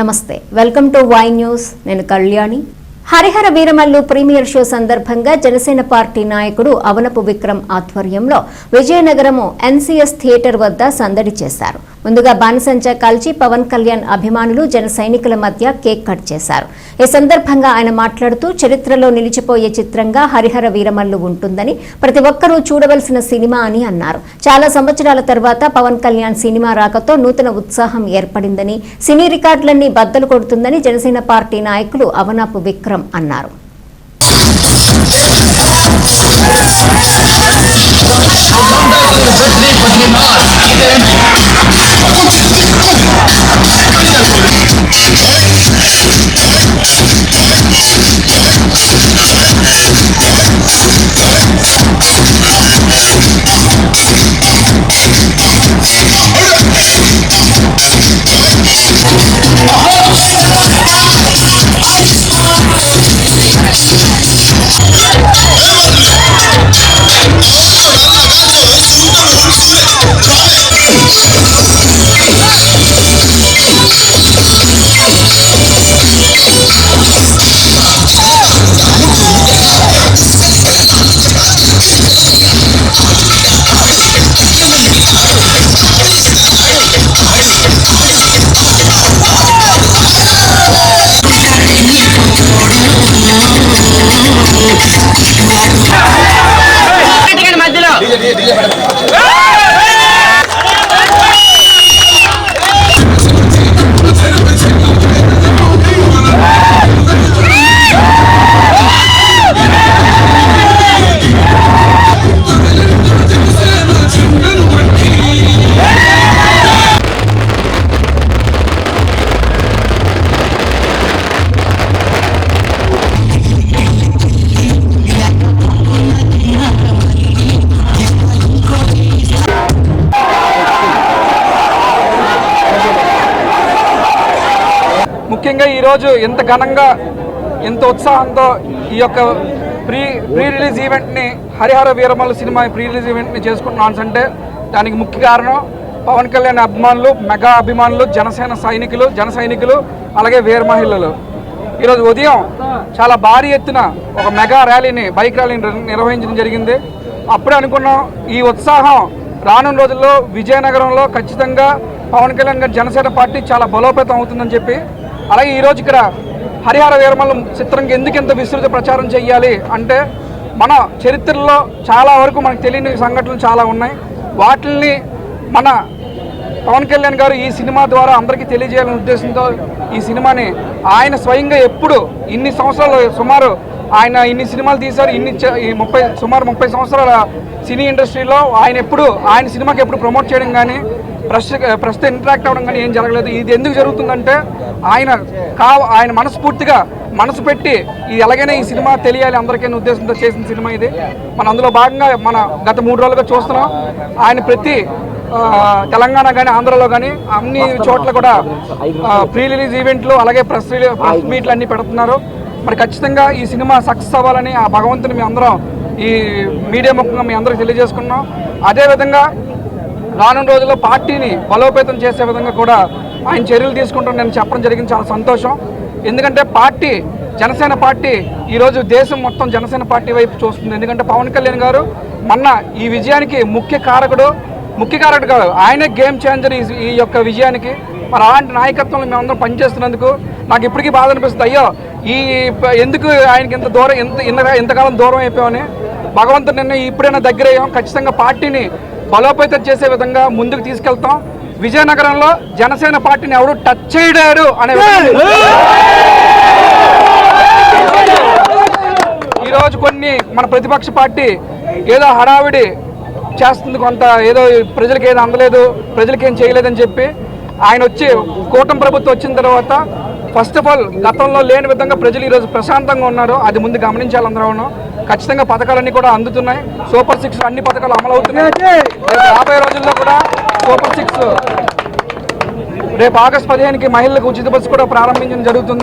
నమస్తే. Welcome to Y news. నేను Kalyani. Harihara Veeramallu premiere show సందర్భంగా జనసేన పార్టీ నాయకుడు అవనపు విక్రమ్ ఆధ్వర్యంలో విజయనగరము ఎన్సీఎస్ థియేటర్ వద్ద సందడి చేశారు. ముందుగా బాణసంచ కాల్చి పవన్ కళ్యాణ్ అభిమానులు జన సైనికుల మధ్య కేక్ కట్ చేశారు. ఈ సందర్భంగా ఆయన మాట్లాడుతూ చరిత్రలో నిలిచిపోయే చిత్రంగా హరిహర వీరమల్లు ఉంటుందని ప్రతి ఒక్కరూ చూడవలసిన సినిమా అని అన్నారు. చాలా సంవత్సరాల తర్వాత పవన్ కళ్యాణ్ సినిమా రాకతో నూతన ఉత్సాహం ఏర్పడిందని సినీ రికార్డులన్నీ బద్దలు కొడుతుందని జనసేన పార్టీ నాయకులు అవనాపు విక్రమ్ అన్నారు. Putney, Putney Mars. Get them. வெளியே வெளியே ముఖ్యంగా ఈరోజు ఇంత ఘనంగా ఇంత ఉత్సాహంతో ఈ యొక్క pre pre release ఈవెంట్ని Harihara Veeramalla cinema pre release ఈవెంట్ని చేసుకుంటున్నాను అంటే దానికి ముఖ్య కారణం పవన్ కళ్యాణ్ అభిమానులు మెగా అభిమానులు జనసేన సైనికులు జన సైనికులు అలాగే వీర మహిళలు. ఈరోజు ఉదయం చాలా భారీ ఎత్తున ఒక మెగా ర్యాలీని బైక్ ర్యాలీని నిర్వహించడం జరిగింది. అప్పుడే అనుకున్నాం ఈ ఉత్సాహం రానున్న రోజుల్లో విజయనగరంలో ఖచ్చితంగా పవన్ కళ్యాణ్ గారి జనసేన పార్టీ చాలా బలోపేతం అవుతుందని చెప్పి అలాగే ఈరోజు ఇక్కడ హరిహర వీరమల్లం చిత్రంకి ఎందుకు ఇంత విస్తృత ప్రచారం చేయాలి అంటే మన చరిత్రలో చాలా వరకు మనకు తెలియని సంఘటనలు చాలా ఉన్నాయి. వాటిల్ని మన పవన్ కళ్యాణ్ గారు ఈ సినిమా ద్వారా అందరికీ తెలియజేయాలనే ఉద్దేశంతో ఈ సినిమాని ఆయన స్వయంగా ఎప్పుడు ఇన్ని సంవత్సరాలు సుమారు ఆయన ఇన్ని సినిమాలు తీశారు ఇన్ని ఈ ముప్పై సుమారు ముప్పై సంవత్సరాల సినీ ఇండస్ట్రీలో ఆయన ఎప్పుడు ఆయన సినిమాకి ఎప్పుడు ప్రమోట్ చేయడం కానీ ప్రస్తుత ప్రస్తుతం ఇంటరాక్ట్ అవ్వడం కానీ ఏం జరగలేదు. ఇది ఎందుకు జరుగుతుందంటే ఆయన కా ఆయన మనస్ఫూర్తిగా మనసు పెట్టి ఇది ఎలాగైనా ఈ సినిమా తెలియాలి అందరికీ ఉద్దేశంతో చేసిన సినిమా ఇది. మన అందులో భాగంగా మన గత మూడు రోజులుగా చూస్తున్నాం. ఆయన ప్రతి తెలంగాణ కానీ ఆంధ్రలో కానీ అన్ని చోట్ల కూడా ప్రీ రిలీజ్ ఈవెంట్లు అలాగే ప్రెస్ రిలీ- ప్రెస్ మీట్లు అన్నీ పెడుతున్నారు. మరి ఖచ్చితంగా ఈ సినిమా సక్సెస్ అవ్వాలని ఆ భగవంతుని మీ అందరం ఈ మీడియా ముఖంగా మీ అందరికి తెలియజేసుకున్నాం. అదేవిధంగా రానున్న రోజుల్లో పార్టీని బలోపేతం చేసే విధంగా కూడా ఆయన చర్యలు తీసుకుంటాం నేను చెప్పడం జరిగింది. చాలా సంతోషం. ఎందుకంటే పార్టీ జనసేన పార్టీ ఈరోజు దేశం మొత్తం జనసేన పార్టీ వైపు చూస్తుంది. ఎందుకంటే పవన్ కళ్యాణ్ గారు మొన్న ఈ విజయానికి ముఖ్య కారకుడు ముఖ్య కారకుడు కాదు ఆయనే గేమ్ చేంజర్ ఈ ఈ యొక్క విజయానికి. మరి అలాంటి నాయకత్వంలో మేమందరం పనిచేస్తున్నందుకు నాకు ఇప్పటికీ బాధ అనిపిస్తుంది. అయ్యో ఈ ఎందుకు ఆయనకి ఇంత దూరం ఇంత ఇన్న- ఇంతకాలం దూరం అయిపోయామని? భగవంతుడు నిన్న ఇప్పుడైనా దగ్గర అయ్యాం ఖచ్చితంగా పార్టీని బలోపేతం చేసే విధంగా ముందుకు తీసుకెళ్తాం. విజయనగరంలో జనసేన పార్టీని ఎవరు టచ్ చేయడారు అనే ఈరోజు కొన్ని మన ప్రతిపక్ష పార్టీ ఏదో హడావిడి చేస్తుంది కొంత ఏదో ప్రజలకు ఏదో అందలేదు ప్రజలకు ఏం చేయలేదని చెప్పి ఆయన వచ్చి కూటమి ప్రభుత్వం వచ్చిన తర్వాత ఫస్ట్ ఆఫ్ ఆల్ గతంలో లేని విధంగా ప్రజలు ఈరోజు ప్రశాంతంగా ఉన్నారు. అది ముందు గమనించాలి అందరూ. ఖచ్చితంగా పథకాలన్నీ కూడా అందుతున్నాయి. సూపర్ సిక్స్ అన్ని పథకాలు అమలు అవుతున్నాయి. రాబోయే రోజుల్లో కూడా సూపర్ సిక్స్ రేపు ఆగస్ట్ పదిహేనుకి మహిళలకు ఉచిత బస్సు కూడా ప్రారంభించడం జరుగుతుంది.